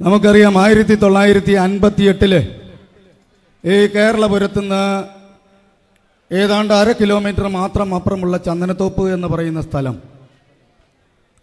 നമുക്കറിയാം ആയിരത്തി തൊള്ളായിരത്തി അൻപത്തി എട്ടിൽ ഈ കേരളപുരത്തുനിന്ന് ഏതാണ്ട് അര കിലോമീറ്റർ മാത്രം അപ്പുറമുള്ള ചന്ദനത്തോപ്പ് എന്ന് പറയുന്ന സ്ഥലം.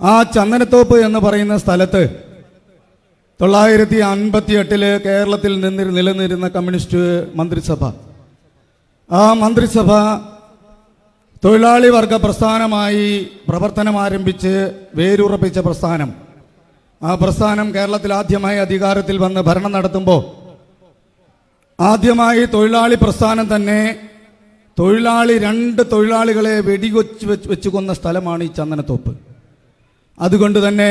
ആ ചന്ദനത്തോപ്പ് എന്ന് പറയുന്ന സ്ഥലത്ത് തൊള്ളായിരത്തി അൻപത്തി എട്ടിൽ കേരളത്തിൽ നിന്ന് നിലനിന്നിരുന്ന കമ്മ്യൂണിസ്റ്റ് മന്ത്രിസഭ. ആ മന്ത്രിസഭ തൊഴിലാളി വർഗ പ്രസ്ഥാനമായി പ്രവർത്തനം ആരംഭിച്ച് വേരുറപ്പിച്ച പ്രസ്ഥാനം. ആ പ്രസ്ഥാനം കേരളത്തിൽ ആദ്യമായി അധികാരത്തിൽ വന്ന് ഭരണം നടത്തുമ്പോൾ ആദ്യമായി തൊഴിലാളി പ്രസ്ഥാനം തന്നെ തൊഴിലാളി രണ്ട് തൊഴിലാളികളെ വെടികൊച്ച് വെച്ച് വെച്ച് കൊന്ന സ്ഥലമാണ് ഈ ചന്ദനത്തോപ്പ്. അതുകൊണ്ട് തന്നെ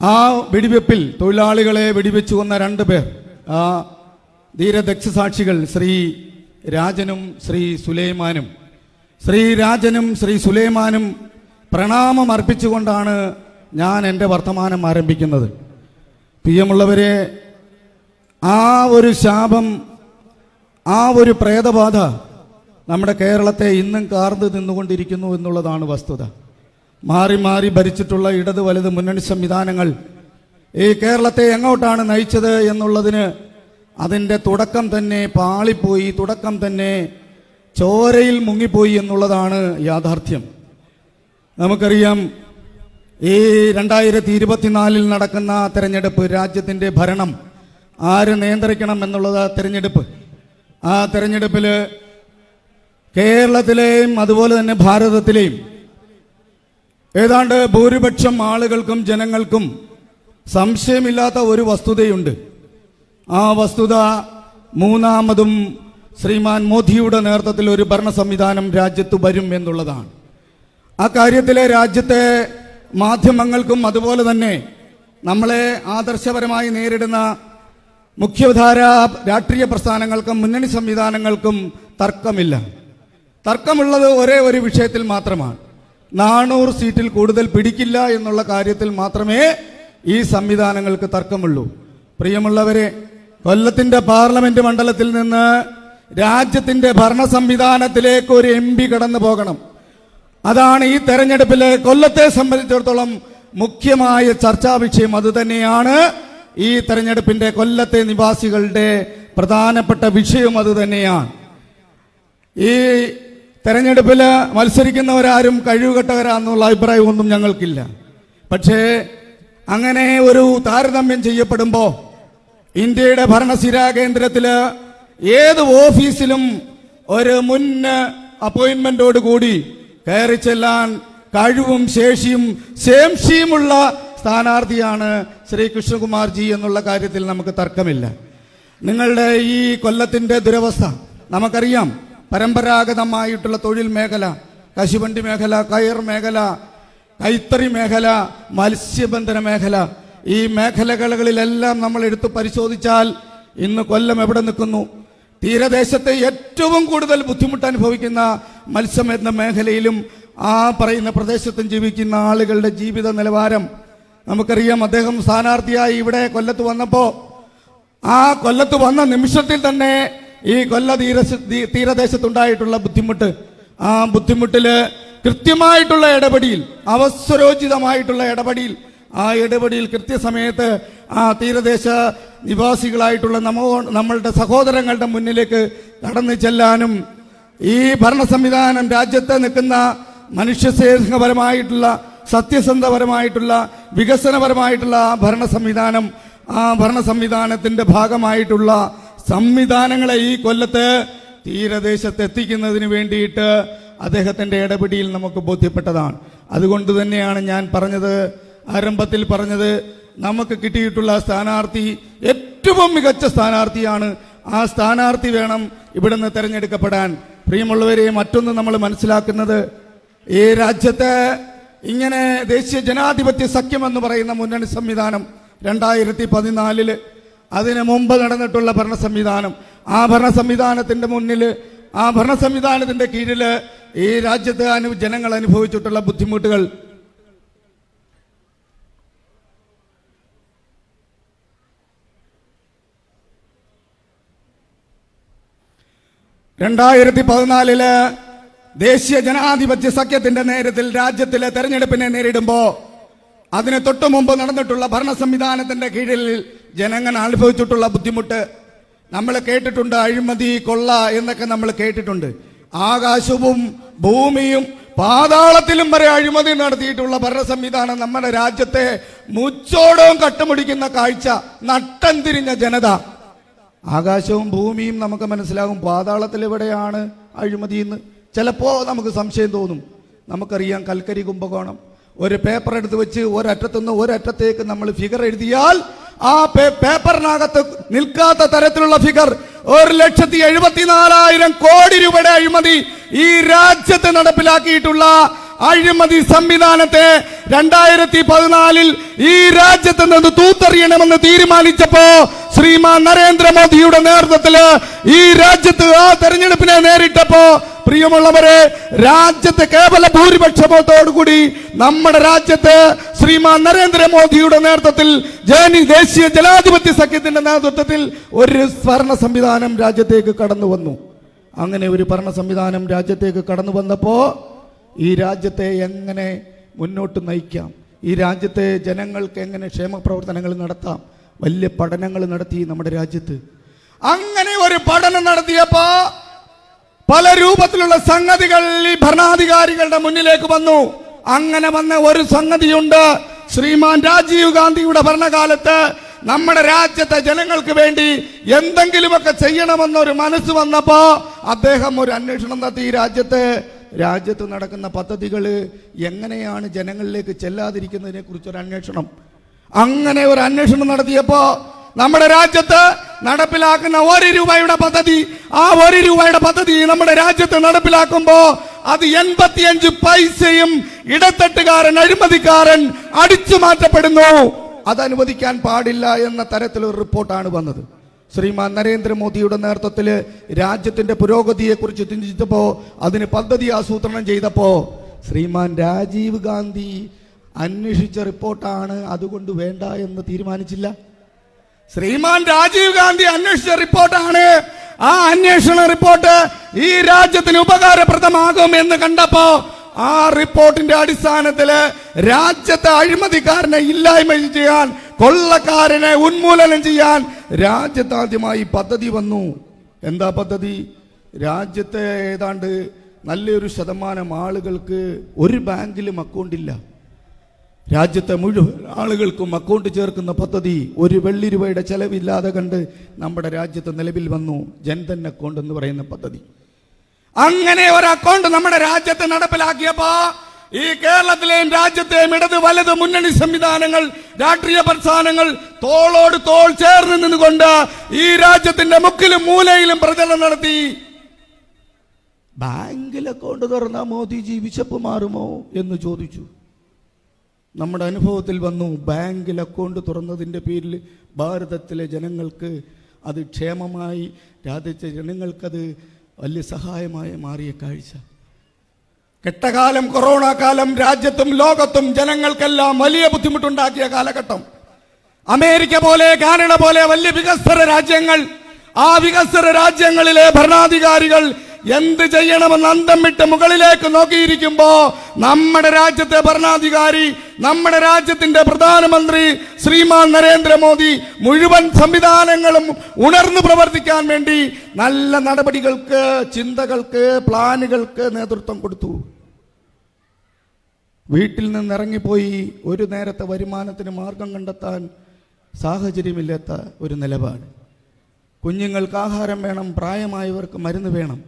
ആ വെടിവെപ്പിൽ തൊഴിലാളികളെ വെടിവെച്ച് കൊന്ന രണ്ട് പേർ ആ ധീരദക്ഷസാക്ഷികൾ ശ്രീ രാജനും ശ്രീ സുലൈമാനും. ശ്രീ രാജനും ശ്രീ സുലൈമാനും പ്രണാമം അർപ്പിച്ചുകൊണ്ടാണ് ഞാൻ എന്റെ വർത്തമാനം ആരംഭിക്കുന്നത്. പ്രിയമുള്ളവരെ ആ ഒരു ശാപം ആ ഒരു പ്രേതബാധ നമ്മുടെ കേരളത്തെ ഇന്നും കാർന്നു നിന്നുകൊണ്ടിരിക്കുന്നു എന്നുള്ളതാണ് വസ്തുത. മാറി മാറി ഭരിച്ചിട്ടുള്ള ഇടത് വലത് മുന്നണി സംവിധാനങ്ങൾ ഈ കേരളത്തെ എങ്ങോട്ടാണ് നയിച്ചത് എന്നുള്ളതിന് അതിന്റെ തുടക്കം തന്നെ പാളിപ്പോയി തുടക്കം തന്നെ ചോരയിൽ മുങ്ങിപ്പോയി എന്നുള്ളതാണ് യാഥാർത്ഥ്യം. നമുക്കറിയാം ഈ രണ്ടായിരത്തി ഇരുപത്തിനാലിൽ നടക്കുന്ന തെരഞ്ഞെടുപ്പ് രാജ്യത്തിന്റെ ഭരണം ആര് നിയന്ത്രിക്കണം എന്നുള്ളത് തെരഞ്ഞെടുപ്പ്. ആ തെരഞ്ഞെടുപ്പിൽ കേരളത്തിലെയും അതുപോലെ തന്നെ ഭാരതത്തിലെയും ഏതാണ്ട് ഭൂരിപക്ഷം ആളുകൾക്കും ജനങ്ങൾക്കും സംശയമില്ലാത്ത ഒരു വസ്തുതയുണ്ട്. ആ വസ്തുത മൂന്നാമതും ശ്രീമാൻ മോദിയുടെ നേതൃത്വത്തിൽ ഒരു ഭരണ സംവിധാനം രാജ്യത്ത് വരും എന്നുള്ളതാണ്. ആ കാര്യത്തിലെ രാജ്യത്തെ മാധ്യമങ്ങൾക്കും അതുപോലെ തന്നെ നമ്മളെ ആദർശപരമായി നേരിടുന്ന മുഖ്യധാര രാഷ്ട്രീയ പ്രസ്ഥാനങ്ങൾക്കും മുന്നണി സംവിധാനങ്ങൾക്കും തർക്കമില്ല. തർക്കമുള്ളത് ഒരേ ഒരു വിഷയത്തിൽ മാത്രമാണ്. നാനൂറ് സീറ്റിൽ കൂടുതൽ പിടിക്കില്ല എന്നുള്ള കാര്യത്തിൽ മാത്രമേ ഈ സംവിധാനങ്ങൾക്ക് തർക്കമുള്ളൂ. പ്രിയമുള്ളവരെ കൊല്ലത്തിന്റെ പാർലമെന്റ് മണ്ഡലത്തിൽ നിന്ന് രാജ്യത്തിന്റെ ഭരണ സംവിധാനത്തിലേക്ക് ഒരു എം പി കടന്നു പോകണം. അതാണ് ഈ തെരഞ്ഞെടുപ്പിലെ കൊല്ലത്തെ സംബന്ധിച്ചിടത്തോളം മുഖ്യമായ ചർച്ചാ വിഷയം അത് തന്നെയാണ്. ഈ തെരഞ്ഞെടുപ്പിന്റെ കൊല്ലത്തെ നിവാസികളുടെ പ്രധാനപ്പെട്ട വിഷയം അത് തന്നെയാണ്. ഈ തെരഞ്ഞെടുപ്പിൽ മത്സരിക്കുന്നവരാരും കഴിവുകെട്ടവരാന്നുള്ള അഭിപ്രായമൊന്നും ഞങ്ങൾക്കില്ല. പക്ഷേ അങ്ങനെ ഒരു താരതമ്യം ചെയ്യപ്പെടുമ്പോൾ ഇന്ത്യയുടെ ഭരണസിരാ കേന്ദ്രത്തിൽ ഏത് ഓഫീസിലും ഒരു മുൻ അപ്പോയിന്റ്മെന്റോട് കൂടി കയറി ചെല്ലാൻ കഴിവും ശേഷിയും ശേംഷിയുമുള്ള സ്ഥാനാർത്ഥിയാണ് ശ്രീ കൃഷ്ണകുമാർ ജി എന്നുള്ള കാര്യത്തിൽ നമുക്ക് തർക്കമില്ല. നിങ്ങളുടെ ഈ കൊല്ലത്തിന്റെ ദുരവസ്ഥ നമുക്കറിയാം. പരമ്പരാഗതമായിട്ടുള്ള തൊഴിൽ മേഖല കശുവണ്ടി മേഖല കയർ മേഖല കൈത്തറി മേഖല മത്സ്യബന്ധന മേഖല ഈ മേഖലകളിലെല്ലാം നമ്മൾ എടുത്തു പരിശോധിച്ചാൽ ഇന്ന് കൊല്ലം എവിടെ നിൽക്കുന്നു? തീരദേശത്തെ ഏറ്റവും കൂടുതൽ ബുദ്ധിമുട്ട് അനുഭവിക്കുന്ന മത്സ്യം എന്ന മേഖലയിലും ആ പറയുന്ന പ്രദേശത്തും ജീവിക്കുന്ന ആളുകളുടെ ജീവിത നിലവാരം നമുക്കറിയാം. അദ്ദേഹം സ്ഥാനാർത്ഥിയായി ഇവിടെ കൊല്ലത്ത് വന്നപ്പോ ആ കൊല്ലത്ത് വന്ന നിമിഷത്തിൽ തന്നെ ഈ കൊല്ല തീര തീരദേശത്തുണ്ടായിട്ടുള്ള ബുദ്ധിമുട്ട് ആ ബുദ്ധിമുട്ടിൽ കൃത്യമായിട്ടുള്ള ഇടപെടിയിൽ അവസരോചിതമായിട്ടുള്ള ഇടപെടിയിൽ ആ ഇടപെടിയിൽ കൃത്യസമയത്ത് ആ തീരദേശ നിവാസികളായിട്ടുള്ള നമ്മ നമ്മളുടെ സഹോദരങ്ങളുടെ മുന്നിലേക്ക് കടന്നു ചെല്ലാനും ഈ ഭരണ സംവിധാനം രാജ്യത്ത് നിൽക്കുന്ന മനുഷ്യസ്നേഹപരമായിട്ടുള്ള സത്യസന്ധപരമായിട്ടുള്ള വികസനപരമായിട്ടുള്ള ആ ഭരണ സംവിധാനം ആ ഭരണ സംവിധാനത്തിന്റെ ഭാഗമായിട്ടുള്ള സംവിധാനങ്ങളെ ഈ കൊല്ലത്ത് തീരദേശത്ത് എത്തിക്കുന്നതിന് വേണ്ടിയിട്ട് അദ്ദേഹത്തിന്റെ ഇടപെടിയിൽ നമുക്ക് ബോധ്യപ്പെട്ടതാണ്. അതുകൊണ്ട് തന്നെയാണ് ഞാൻ പറഞ്ഞത് ആരംഭത്തിൽ പറഞ്ഞത് നമുക്ക് കിട്ടിയിട്ടുള്ള സ്ഥാനാർത്ഥി ഏറ്റവും മികച്ച സ്ഥാനാർത്ഥിയാണ്. ആ സ്ഥാനാർത്ഥി വേണം ഇവിടുന്ന് തെരഞ്ഞെടുക്കപ്പെടാൻ. പ്രിയമുള്ളവരെ മറ്റൊന്ന് നമ്മൾ മനസ്സിലാക്കുന്നത് ഈ രാജ്യത്തെ ഇങ്ങനെ ദേശീയ ജനാധിപത്യ സഖ്യം എന്ന് പറയുന്ന മുന്നണി സംവിധാനം രണ്ടായിരത്തി പതിനാലിൽ അതിനു മുമ്പ് നടന്നിട്ടുള്ള ഭരണ സംവിധാനം. ആ ഭരണ സംവിധാനത്തിന്റെ മുന്നിൽ ആ ഭരണ സംവിധാനത്തിന്റെ കീഴിൽ ഈ രാജ്യത്ത് അനു ജനങ്ങൾ അനുഭവിച്ചിട്ടുള്ള ബുദ്ധിമുട്ടുകൾ രണ്ടായിരത്തി പതിനാലിൽ ദേശീയ ജനാധിപത്യ സഖ്യത്തിന്റെ നേരത്തിൽ രാജ്യത്തിലെ തെരഞ്ഞെടുപ്പിനെ നേരിടുമ്പോ അതിന് തൊട്ടു മുമ്പ് നടന്നിട്ടുള്ള ഭരണ സംവിധാനത്തിന്റെ കീഴിൽ ജനങ്ങൾ അനുഭവിച്ചിട്ടുള്ള ബുദ്ധിമുട്ട് നമ്മൾ കേട്ടിട്ടുണ്ട്. അഴിമതി കൊള്ള എന്നൊക്കെ നമ്മൾ കേട്ടിട്ടുണ്ട്. ആകാശവും ഭൂമിയും പാതാളത്തിലും വരെ അഴിമതി നടത്തിയിട്ടുള്ള ഭരണ സംവിധാനം നമ്മുടെ രാജ്യത്തെ മുച്ചോടവും കട്ടുമുടിക്കുന്ന കാഴ്ച നട്ടം തിരിഞ്ഞ ജനത. ആകാശവും ഭൂമിയും നമുക്ക് മനസ്സിലാകും പാതാളത്തിൽ എവിടെയാണ് അഴിമതി എന്ന്. ചിലപ്പോൾ നമുക്ക് സംശയം തോന്നും. നമുക്കറിയാം കൽക്കരി കുംഭകോണം. ഒരു പേപ്പർ എടുത്ത് വെച്ച് ഒരറ്റത്തുനിന്ന് ഒരറ്റത്തേക്ക് നമ്മൾ ഫിഗർ എഴുതിയാൽ ആ പേപ്പറിനകത്ത് നിൽക്കാത്ത തരത്തിലുള്ള ഫിഗർ ഒരു ലക്ഷത്തി എഴുപത്തിനാലായിരം കോടി രൂപയുടെ അഴിമതി ഈ രാജ്യത്ത് നടപ്പിലാക്കിയിട്ടുള്ള അഴിമതി സംവിധാനത്തെ രണ്ടായിരത്തി പതിനാലിൽ ഈ രാജ്യത്ത് നിന്ന് തൂത്തെറിയണമെന്ന് തീരുമാനിച്ചപ്പോ ശ്രീമാൻ നരേന്ദ്രമോദിയുടെ നേതൃത്വത്തിൽ ഈ രാജ്യത്ത് ആ തെരഞ്ഞെടുപ്പിനെ നേരിട്ടപ്പോ പ്രിയമുള്ളവരെ രാജ്യത്തെ കേവല ഭൂരിപക്ഷത്തോടുകൂടി നമ്മുടെ രാജ്യത്ത് ശ്രീമാൻ നരേന്ദ്രമോദിയുടെ നേതൃത്വത്തിൽ ജനി ദേശീയ ജനാധിപത്യ സഖ്യത്തിന്റെ നേതൃത്വത്തിൽ ഒരു ഭരണ സംവിധാനം രാജ്യത്തേക്ക് കടന്നു വന്നു. അങ്ങനെ ഒരു ഭരണ സംവിധാനം രാജ്യത്തേക്ക് കടന്നു വന്നപ്പോ ഈ രാജ്യത്തെ എങ്ങനെ മുന്നോട്ട് നയിക്കാം? ഈ രാജ്യത്തെ ജനങ്ങൾക്ക് എങ്ങനെ ക്ഷേമപ്രവർത്തനങ്ങൾ നടത്താം? വലിയ പഠനങ്ങൾ നടത്തി നമ്മുടെ രാജ്യത്ത്. അങ്ങനെ ഒരു പഠനം നടത്തിയപ്പോ പല രൂപത്തിലുള്ള സംഗതികൾ ഈ ഭരണാധികാരികളുടെ മുന്നിലേക്ക് വന്നു. അങ്ങനെ വന്ന ഒരു സംഗതിയുണ്ട്. ശ്രീമാൻ രാജീവ് ഗാന്ധിയുടെ ഭരണകാലത്ത് നമ്മുടെ രാജ്യത്തെ ജനങ്ങൾക്ക് വേണ്ടി എന്തെങ്കിലുമൊക്കെ ചെയ്യണമെന്നൊരു മനസ്സ് വന്നപ്പോ അദ്ദേഹം ഒരു അന്വേഷണം നടത്തി ഈ രാജ്യത്ത്. രാജ്യത്ത് നടക്കുന്ന പദ്ധതികൾ എങ്ങനെയാണ് ജനങ്ങളിലേക്ക് ചെല്ലാതിരിക്കുന്നതിനെ കുറിച്ചൊരു അന്വേഷണം. അങ്ങനെ ഒരു അന്വേഷണം നടത്തിയപ്പോ നമ്മുടെ രാജ്യത്ത് നടപ്പിലാക്കുന്ന ഒരു രൂപയുടെ പദ്ധതി ആ ഒരു രൂപയുടെ പദ്ധതി നമ്മുടെ രാജ്യത്ത് നടപ്പിലാക്കുമ്പോ അത് എൺപത്തിയഞ്ച് പൈസയും ഇടത്തട്ടുകാരൻ അഴിമതിക്കാരൻ അടിച്ചു മാറ്റപ്പെടുന്നു. അത് അനുവദിക്കാൻ പാടില്ല എന്ന തരത്തിലൊരു റിപ്പോർട്ടാണ് വന്നത്. ശ്രീമാൻ നരേന്ദ്രമോദിയുടെ നേതൃത്വത്തിൽ രാജ്യത്തിന്റെ പുരോഗതിയെക്കുറിച്ച് ചിന്തിച്ചപ്പോ അതിന് പദ്ധതി ആസൂത്രണം ചെയ്തപ്പോ ശ്രീമാൻ രാജീവ് ഗാന്ധി അന്വേഷിച്ച റിപ്പോർട്ടാണ് അതുകൊണ്ട് വേണ്ട എന്ന് തീരുമാനിച്ചില്ല. ശ്രീമാൻ രാജീവ് ഗാന്ധി അന്വേഷിച്ച റിപ്പോർട്ടാണ്. ആ അന്വേഷണ റിപ്പോർട്ട് ഈ രാജ്യത്തിന് ഉപകാരപ്രദമാകും എന്ന് കണ്ടപ്പോ ആ റിപ്പോർട്ടിന്റെ അടിസ്ഥാനത്തിൽ രാജ്യത്തെ അഴിമതിക്കാരനെ ഇല്ലായ്മ ചെയ്യാൻ കൊള്ളക്കാരനെ ഉന്മൂലനം ചെയ്യാൻ രാജ്യത്ത് ആദ്യമായി പദ്ധതി വന്നു. എന്താ പദ്ധതി? രാജ്യത്തെ ഏതാണ്ട് നല്ലൊരു ശതമാനം ആളുകൾക്ക് ഒരു ബാങ്കിലും അക്കൗണ്ടില്ല രാജ്യത്തെ മുഴുവൻ ആളുകൾക്കും അക്കൗണ്ട് ചേർക്കുന്ന പദ്ധതി ഒരു വെള്ളി രൂപയുടെ ചെലവില്ലാതെ കണ്ട് നമ്മുടെ രാജ്യത്ത് നിലവിൽ വന്നു. ജൻധൻ അക്കൗണ്ട് എന്ന് പറയുന്ന പദ്ധതി. അങ്ങനെ ഒരു അക്കൗണ്ട് നമ്മുടെ രാജ്യത്ത് നടപ്പിലാക്കിയപ്പോ ഈ കേരളത്തിലെയും രാജ്യത്തെയും ഇടത് വലത് മുന്നണി സംവിധാനങ്ങൾ രാഷ്ട്രീയ പ്രസ്ഥാനങ്ങൾ തോളോട് തോൾ ചേർന്ന് നിന്നുകൊണ്ട് ഈ രാജ്യത്തിന്റെ മുക്കിലും മൂലയിലും പ്രചരണം നടത്തി. ബാങ്കിൽ അക്കൗണ്ട് തുറന്ന മോദിജി വിശപ്പ് മാറുമോ എന്ന് ചോദിച്ചു. നമ്മുടെ അനുഭവത്തിൽ വന്നു ബാങ്കിൽ അക്കൗണ്ട് തുറന്നതിന്റെ പേരിൽ ഭാരതത്തിലെ ജനങ്ങൾക്ക് അത് ക്ഷേമമായി രാജ്യത്തെ ജനങ്ങൾക്കത് വലിയ സഹായമായി മാറിയ കാഴ്ച. കെട്ടകാലം കൊറോണ കാലം രാജ്യത്തും ലോകത്തും ജനങ്ങൾക്കെല്ലാം വലിയ ബുദ്ധിമുട്ടുണ്ടാക്കിയ കാലഘട്ടം. അമേരിക്ക പോലെ കാനഡ പോലെ വലിയ വികസ്വര രാജ്യങ്ങൾ ആ വികസ്വര രാജ്യങ്ങളിലെ ഭരണാധികാരികൾ എന്ത് ചെയ്യണമെന്ന് അന്തം വിട്ട് മുകളിലേക്ക് നോക്കിയിരിക്കുമ്പോ നമ്മുടെ രാജ്യത്തെ ഭരണാധികാരി നമ്മുടെ രാജ്യത്തിന്റെ പ്രധാനമന്ത്രി ശ്രീമാൻ നരേന്ദ്രമോദി മുഴുവൻ സംവിധാനങ്ങളും ഉണർന്നു പ്രവർത്തിക്കാൻ വേണ്ടി നല്ല നടപടികൾക്ക് ചിന്തകൾക്ക് പ്ലാനുകൾക്ക് നേതൃത്വം കൊടുത്തു. വീട്ടിൽ നിന്ന് ഇറങ്ങിപ്പോയി ഒരു നേരത്തെ വരുമാനത്തിന് മാർഗം കണ്ടെത്താൻ സാഹചര്യമില്ലാത്ത ഒരു നിലപാട്. കുഞ്ഞുങ്ങൾക്ക് ആഹാരം വേണം പ്രായമായവർക്ക് മരുന്ന് വേണം.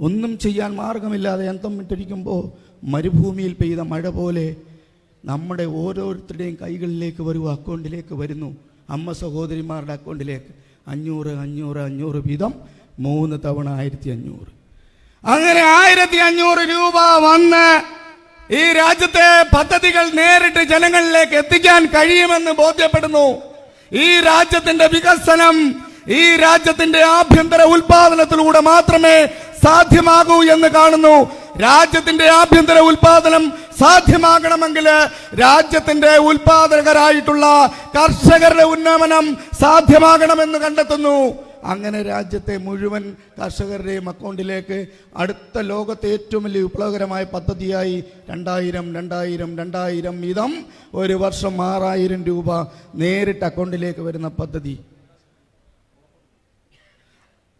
ഒന്നും ചെയ്യാൻ മാർഗമില്ലാതെ അന്തം വിട്ടിരിക്കുമ്പോൾ മരുഭൂമിയിൽ പെയ്ത മഴ പോലെ നമ്മുടെ ഓരോരുത്തരുടെയും കൈകളിലേക്ക് വരും അക്കൗണ്ടിലേക്ക് വരുന്നു. അമ്മ സഹോദരിമാരുടെ അക്കൗണ്ടിലേക്ക്. അഞ്ഞൂറ് അഞ്ഞൂറ് അഞ്ഞൂറ് വീതം മൂന്ന് തവണ ആയിരത്തി അഞ്ഞൂറ് അങ്ങനെ ആയിരത്തി അഞ്ഞൂറ് രൂപ വന്ന് ഈ രാജ്യത്തെ പദ്ധതികൾ നേരിട്ട് ജനങ്ങളിലേക്ക് എത്തിക്കാൻ കഴിയുമെന്ന് ബോധ്യപ്പെടുന്നു. ഈ രാജ്യത്തിന്റെ വികസനം ഈ രാജ്യത്തിന്റെ ആഭ്യന്തര ഉൽപാദനത്തിലൂടെ മാത്രമേ സാധ്യമാകൂ എന്ന് കാണുന്നു. രാജ്യത്തിന്റെ ആഭ്യന്തര ഉൽപാദനം സാധ്യമാകണമെങ്കിൽ രാജ്യത്തിന്റെ ഉൽപാദകരായിട്ടുള്ള കർഷകരുടെ ഉന്നമനം സാധ്യമാകണമെന്ന് കണ്ടെത്തുന്നു. അങ്ങനെ രാജ്യത്തെ മുഴുവൻ കർഷകരുടെയും അക്കൗണ്ടിലേക്ക് അടുത്ത ലോകത്തെ ഏറ്റവും വലിയ വിപ്ലവകരമായ പദ്ധതിയായി രണ്ടായിരം രണ്ടായിരം രണ്ടായിരം വീതം ഒരു വർഷം ആറായിരം രൂപ നേരിട്ട് അക്കൗണ്ടിലേക്ക് വരുന്ന പദ്ധതി.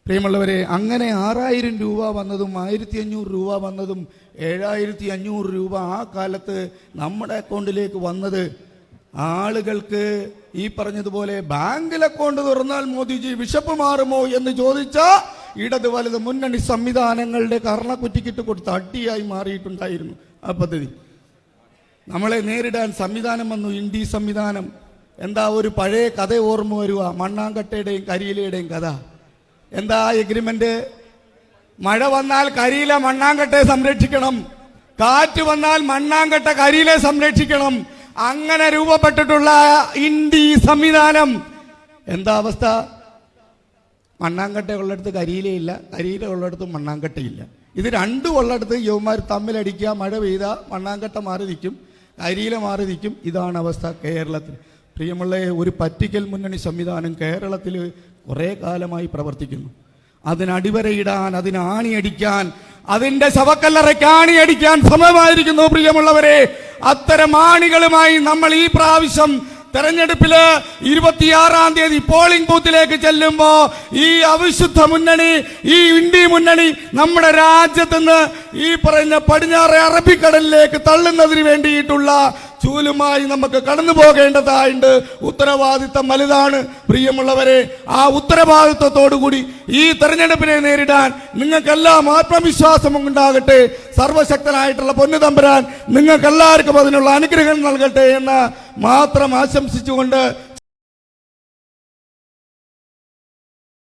പ്രിയമുള്ളവരെ അങ്ങനെ ആറായിരം രൂപ വന്നതും ആയിരത്തി അഞ്ഞൂറ് രൂപ വന്നതും ഏഴായിരത്തി അഞ്ഞൂറ് രൂപ ആ കാലത്ത് നമ്മുടെ അക്കൗണ്ടിലേക്ക് വന്നത് ആളുകൾക്ക് ഈ പറഞ്ഞതുപോലെ ബാങ്കിൽ അക്കൗണ്ട് തുറന്നാൽ മോദിജി വിശപ്പ് മാറുമോ എന്ന് ചോദിച്ച ഇടത് വലത് മുന്നണി സംവിധാനങ്ങളുടെ കർണക്കുറ്റിക്കിട്ട് കൊടുത്ത അടിയായി മാറിയിട്ടുണ്ടായിരുന്നു ആ പദ്ധതി. നമ്മളെ നേരിടാൻ സംവിധാനം വന്നു ഇൻഡി സംവിധാനം. എന്താ ഒരു പഴയ കഥ ഓർമ്മ വരുക? മണ്ണാങ്കട്ടയുടെയും കരിയിലയുടെയും കഥ. എന്താ എഗ്രിമെന്റ് മഴ വന്നാൽ കരിയില മണ്ണാങ്കട്ടയെ സംരക്ഷിക്കണം. കാറ്റ് വന്നാൽ മണ്ണാങ്കട്ട കരിയിലെ സംരക്ഷിക്കണം. അങ്ങനെ രൂപപ്പെട്ടിട്ടുള്ള ഇൻഡി സംവിധാനം. എന്താ അവസ്ഥ? മണ്ണാങ്കട്ട ഉള്ളിടത്ത് കരിയിലയില്ല കരിയില ഉള്ളിടത്ത് മണ്ണാങ്കട്ടയില്ല ഇത് രണ്ടും ഉള്ളിടത്ത് യുവമാർ തമ്മിലടിക്കുക മഴ പെയ്ത മണ്ണാങ്കട്ട മാറി നിൽക്കും കരിയില മാറി നിൽക്കും. ഇതാണ് അവസ്ഥ കേരളത്തിൽ. പ്രിയമുള്ള ഒരു പറ്റിക്കൽ മുന്നണി സംവിധാനം കേരളത്തിൽ കുറേ കാലമായി പ്രവർത്തിക്കുന്നു. അതിനടിവരയിടാൻ അതിനാണിയടിക്കാൻ അതിന്റെ ശവക്കല്ലറയ്ക്ക് ആണിയടിക്കാൻ സമയമായിരിക്കുന്നു പ്രിയമുള്ളവരെ. അത്തരം ആണികളുമായി നമ്മൾ ഈ പ്രാവശ്യം തെരഞ്ഞെടുപ്പിൽ ഇരുപത്തിയാറാം തീയതി പോളിംഗ് ബൂത്തിലേക്ക് ചെല്ലുമ്പോ ഈ അവിശുദ്ധ മുന്നണി ഈ ഇന്ത്യ മുന്നണി നമ്മുടെ രാജ്യത്ത് നിന്ന് ഈ പറയുന്ന പടിഞ്ഞാറെ അറബിക്കടലിലേക്ക് തള്ളുന്നതിന് വേണ്ടിയിട്ടുള്ള ചൂലുമായി നമുക്ക് കടന്നു പോകേണ്ടതായിട്ട് ഉത്തരവാദിത്തം വലുതാണ്. പ്രിയമുള്ളവരെ ആ ഉത്തരവാദിത്വത്തോടുകൂടി ഈ തെരഞ്ഞെടുപ്പിനെ നേരിടാൻ നിങ്ങൾക്കെല്ലാം ആത്മവിശ്വാസം ഉണ്ടാകട്ടെ. സർവശക്തനായിട്ടുള്ള പൊന്നു തമ്പുരാൻ നിങ്ങൾക്കെല്ലാവർക്കും അതിനുള്ള അനുഗ്രഹം നൽകട്ടെ എന്ന് മാത്രം ആശംസിച്ചുകൊണ്ട്